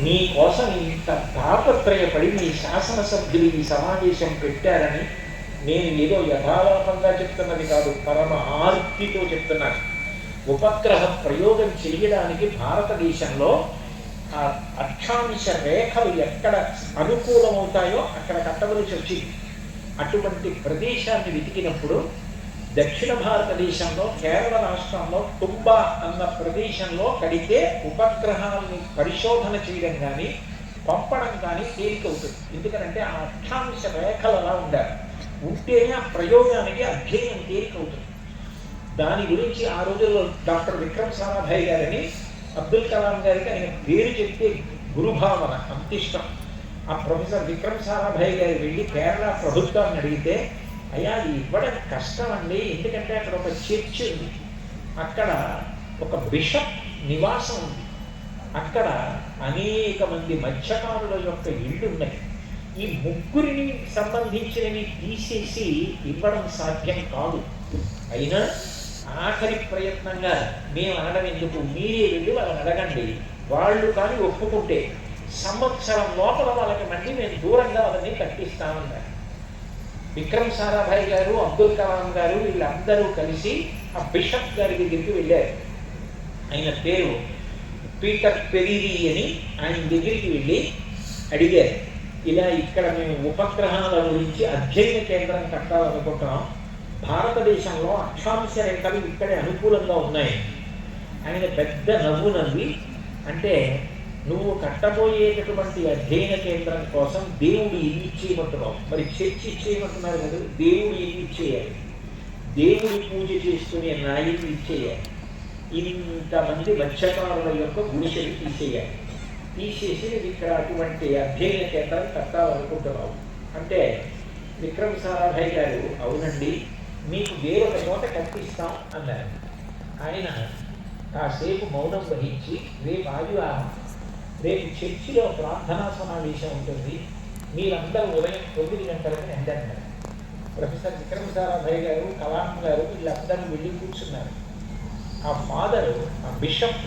నీ కోసం ఇంత తాపత్రయపడి మీ శాసనసభ్యులు ఈ సమావేశం పెట్టారని నేను ఏదో యథాలాపంగా చెప్తున్నది కాదు పరమ ఆర్తితో చెప్తున్నాను. ఉపగ్రహ ప్రయోగం చేయడానికి భారతదేశంలో ఆ అక్షాంశ రేఖలు ఎక్కడ అనుకూలమవుతాయో అక్కడ కట్టవలసి వచ్చింది. అటువంటి ప్రదేశాన్ని వెతికినప్పుడు దక్షిణ భారతదేశంలో కేరళ రాష్ట్రంలో తుంబ అన్న ప్రదేశంలో కడితే ఉపగ్రహాలని పరిశోధన చేయడం కానీ పంపడం కానీ తేలికవుతుంది. ఎందుకంటే ఆ అక్షాంశ రేఖలు అలా ఉండాలి. ఉంటేనే ఆ ప్రయోగానికి అధ్యయనం తేలికవుతుంది. దాని గురించి ఆ రోజుల్లో డాక్టర్ విక్రమ్ సారాభాయ్ గారిని అబ్దుల్ కలాం గారికి ఆయన పేరు చెప్తే గురుభావన అంతిష్టం. ఆ ప్రొఫెసర్ విక్రమ్ సారాభాయ్ గారు వెళ్ళి కేరళ ప్రభుత్వాన్ని అడిగితే అయ్యా అది ఇవ్వడం కష్టం అండి ఎందుకంటే అక్కడ ఒక చర్చ్ ఉంది. అక్కడ ఒక బిషప్ నివాసం ఉంది. అక్కడ అనేక మంది మత్స్యకారుల యొక్క ఇళ్ళు ఉన్నాయి. ఈ ముగ్గురిని సంబంధించినవి తీసేసి ఇవ్వడం సాధ్యం కాదు. అయినా ఆఖరి ప్రయత్నంగా మేము అనడం ఎందుకు? మీరే వెళ్ళి వాళ్ళని అడగండి. వాళ్ళు కానీ ఒప్పుకుంటే సంవత్సరం లోపల వాళ్ళకి మళ్ళీ మేము దూరంగా వాళ్ళని కట్టిస్తామన్నారు విక్రమ్ సారాభాయ్ గారు అబ్దుల్ కలాం గారు వీళ్ళందరూ కలిసి ఆ బిషప్ గారి దగ్గరికి వెళ్ళారు. ఆయన పేరు పీటర్ పెరీరి అని ఆయన దగ్గరికి వెళ్ళి అడిగారు. ఇలా ఇక్కడ మేము ఉపగ్రహాల గురించి అధ్యయన కేంద్రం కట్టాలనుకుంటున్నాం. భారతదేశంలో అక్షాంశ రేఖలు ఇక్కడే అనుకూలంగా ఉన్నాయి. ఆయన పెద్ద నవ్వు నవ్వి అంటే నువ్వు కట్టబోయేటటువంటి అధ్యయన కేంద్రం కోసం దేవుడు ఇల్లు ఇచ్చేయమంటున్నావు? మరి చర్చ్ ఇచ్చేయమంటున్నారు కదా దేవుడు ఇల్లు ఇచ్చేయాలి? దేవుడి పూజ చేసుకునే నాయకులు ఇచ్చేయాలి? ఇంతమంది మత్స్యకారుల యొక్క గుడిసెలు తీసేయాలి? తీసేసి ఇక్కడ అటువంటి అధ్యయన కేంద్రం కట్టాలనుకుంటున్నావు. అంటే విక్రమ్ సారాభాయ్ గారు అవునండి మీకు వేరొక చోట కట్టిస్తాం అన్నారు. ఆయన కాసేపు మౌనం వహించి రేపు ఆదివారం రేపు చర్చిలో ప్రార్థనా సమావేశం ఉంటుంది. మీరందరూ ఉదయం తొమ్మిది గంటలకు రండి ప్రొఫెసర్ విక్రమసారాభాయ్ గారు కలాం గారు వీళ్ళందరూ వెళ్ళి కూర్చున్నారు. ఆ ఫాదరు ఆ బిషప్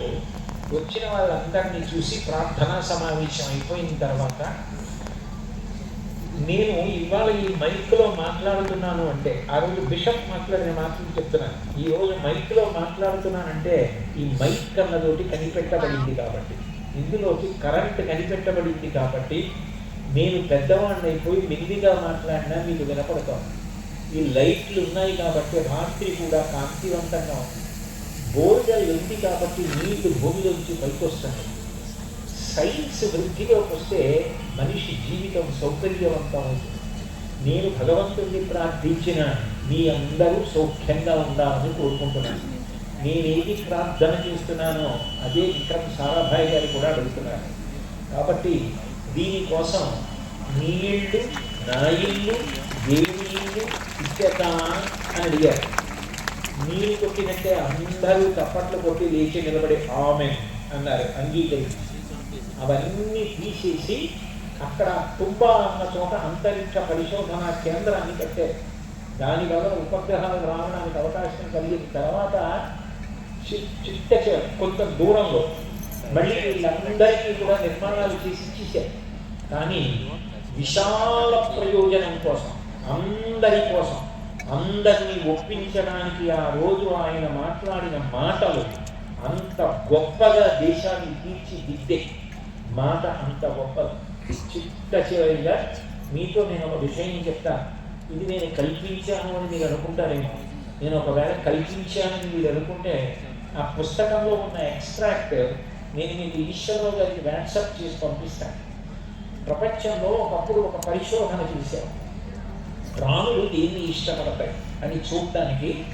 వచ్చిన వాళ్ళందరినీ చూసి ప్రార్థనా సమావేశం అయిపోయిన తర్వాత నేను ఇవాళ ఈ మైక్లో మాట్లాడుతున్నాను అంటే ఆ రోజు బిషప్ మాట్లాడిన మాటలు చెప్తున్నాను ఈ రోజు మైక్లో మాట్లాడుతున్నానంటే ఈ మైక్ కన్నదోటి కనిపెట్టబడింది కాబట్టి. ఇందులోకి కరెంట్ కనిపెట్టబడింది కాబట్టి నేను పెద్దవాడిని అయిపోయి మెల్లిగా మాట్లాడినా మీకు వినపడతాం. ఈ లైట్లు ఉన్నాయి కాబట్టి రాత్రి కూడా కాంతివంతంగా ఉంది. బోర్గల్ ఉంది కాబట్టి నీళ్ళు భూమిలోంచి పైకి వస్తున్నాయి సైన్స్ వృద్ధిలోకి వస్తే మనిషి జీవితం సౌకర్యవంతం అవుతుంది. నేను భగవంతుడిని ప్రార్థించిన మీ అందరూ సౌఖ్యంగా ఉండాలని కోరుకుంటున్నాను. నేనేది ప్రార్థన చేస్తున్నానో అదే విక్రమ్ సారాభాయ్ గారు కూడా అడుగుతున్నారు. కాబట్టి దీనికోసం నీ ఇల్లు నా ఇల్లు దేవి ఇల్లు ఇచ్చేద్దా అని అడిగారు. నీళ్ళు కొట్టినట్టే అందరూ తప్పట్లు కొట్టి లేచి నిలబడి ఆమె అన్నారు అంగీకరించి అవన్నీ తీసేసి అక్కడ తుంబా అన్న చోట అంతరిక్ష పరిశోధన కేంద్రాన్ని కట్టారు. దానివల్ల ఉపగ్రహాలు రావడానికి అవకాశం కలిగిన తర్వాత చిట్ట కొంత దూరంలో. మళ్ళీ వీళ్ళందరికీ కూడా నిర్మాణాలు చేసి ఇచ్చేశారు. కానీ విశాల ప్రయోజనం కోసం అందరి కోసం అందరినీ ఒప్పించడానికి ఆ రోజు ఆయన మాట్లాడిన మాటలు అంత గొప్పగా దేశాన్ని తీర్చిదిద్దే మాట అంత గొప్పది. చిట్ట చివరిగా మీతో నేను ఒక విషయం చెప్తాను ఇది నేను కల్పించాను అని మీరు అనుకుంటారేమో. నేను ఒకవేళ కల్పించానని మీరు అనుకుంటే ఆ పుస్తకంలో ఉన్న ఎక్స్ట్రాక్ట్ నేను మీకు ఈశ్వరరావు గారికి వాట్సాప్ చేసి పంపిస్తాను. ప్రపంచంలో ఒకప్పుడు ఒక పరిశోధన చేశారు. ప్రాణులు దేన్ని ఇష్టపడతాయి అని చూడటానికి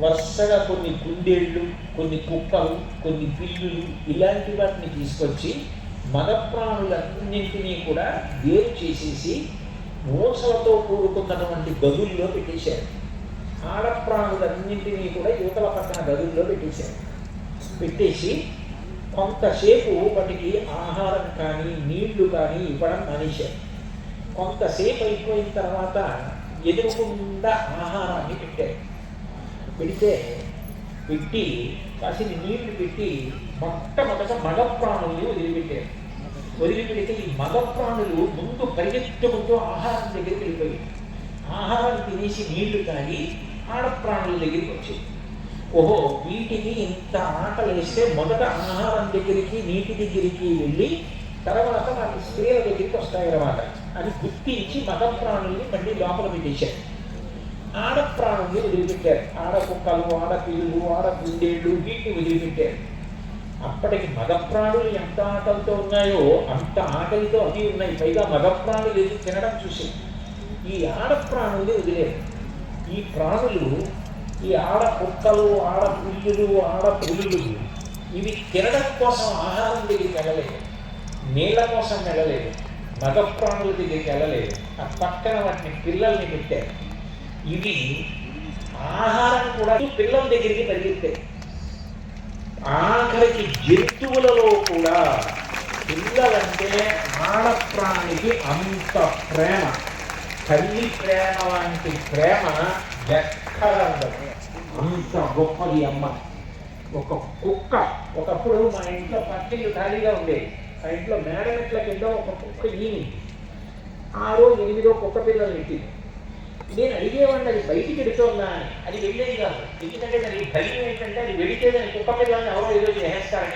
వరుసగా కొన్ని కుందేళ్ళు కొన్ని కుక్కలు కొన్ని పిల్లులు ఇలాంటి వాటిని తీసుకొచ్చి మగ ప్రాణులన్నింటినీ కూడా వేరు చేసేసి మూసలతో కూడుకున్నటువంటి గదుల్లో పెట్టేశారు. ఆడ కూడా యువతల పక్కన గదుల్లో పెట్టేశారు. పెట్టేసి కొంతసేపు వాటికి ఆహారం కానీ నీళ్ళు కానీ ఇవ్వడం మానేశారు. కొంతసేపు అయిపోయిన తర్వాత ఎదురుకుండా ఆహారాన్ని పెట్టారు. పెడితే పెట్టి కాసిన నీళ్ళు పెట్టి మొట్టమొదట మగ ప్రాణుల్ని వదిలిపెట్టారు. వదిలిపెడితే ఈ మగ ప్రాణులు ముందు పరిగెత్తుకుంటూ ఆహారం దగ్గరికి వెళ్ళిపోయాయి ఆహారం తినేసి నీళ్ళు తాగి ఆడప్రాణుల దగ్గరికి వచ్చాయి ఓహో వీటికి ఇంత ఆకలి వేస్తే మొదట ఆహారం దగ్గరికి నీటి దగ్గరికి వెళ్ళి తర్వాత నాకు స్త్రీల దగ్గరికి వస్తాయన్నమాట. అని గుర్తించి మగ ప్రాణుల్ని మళ్ళీ లోపల పెట్టేశారు. ఆడప్రాణుల్ని వదిలిపెట్టారు. ఆడ కుక్కలు ఆడ పిల్లులు ఆడ గుండేళ్ళు వీటిని వదిలిపెట్టారు. అప్పటికి మగ ప్రాణులు ఎంత ఆకలితో ఉన్నాయో అంత ఆకలితో అవి ఉన్నాయి. పైగా మగ ప్రాణులు ఎదురు తినడం చూసింది. ఈ ఆడ ప్రాణుల్ని వదిలేరు. ఈ ప్రాణులు ఈ ఆడ కుక్కలు ఆడ పుల్లులు ఆడ పులులు ఇవి తినడం కోసం ఆహారం దగ్గరికి వెళ్ళలేదు. నీళ్ళ కోసం వెళ్ళలేదు. మగ ప్రాణుల దగ్గరికి వెళ్ళలేదు. ఆ పక్కన వాటిని పిల్లల్ని పెట్టారు. ఇవి ఆహారం కూడా పిల్లల దగ్గరికి పరిగెత్తాయి ఆఖరికి జంతువులలో కూడా పిల్లలంటే ఆడప్రాణికి అంత ప్రేమ. తల్లి ప్రేమ లాంటి ప్రేమ ఎక్కడ అంత గొప్పది అమ్మ. ఒక కుక్క ఒకప్పుడు మా ఇంట్లో పట్టిల్లు ఖాళీగా ఉండేది. ఆ ఇంట్లో మేడమెట్ల కింద ఒక కుక్క ఈని. ఆరో ఎనిమిదో కుక్క పిల్లలు పెట్టింది. నేను అడిగేవాడిని అది బయటికి ఎడుతోందా అని. అది వెళ్ళేది కాదు. ఎందుకంటే దానికి భయం ఏంటంటే అది వెళితే దాని కుక్క పిల్లల్ని ఎవరో ఏదో చేసేస్తారని.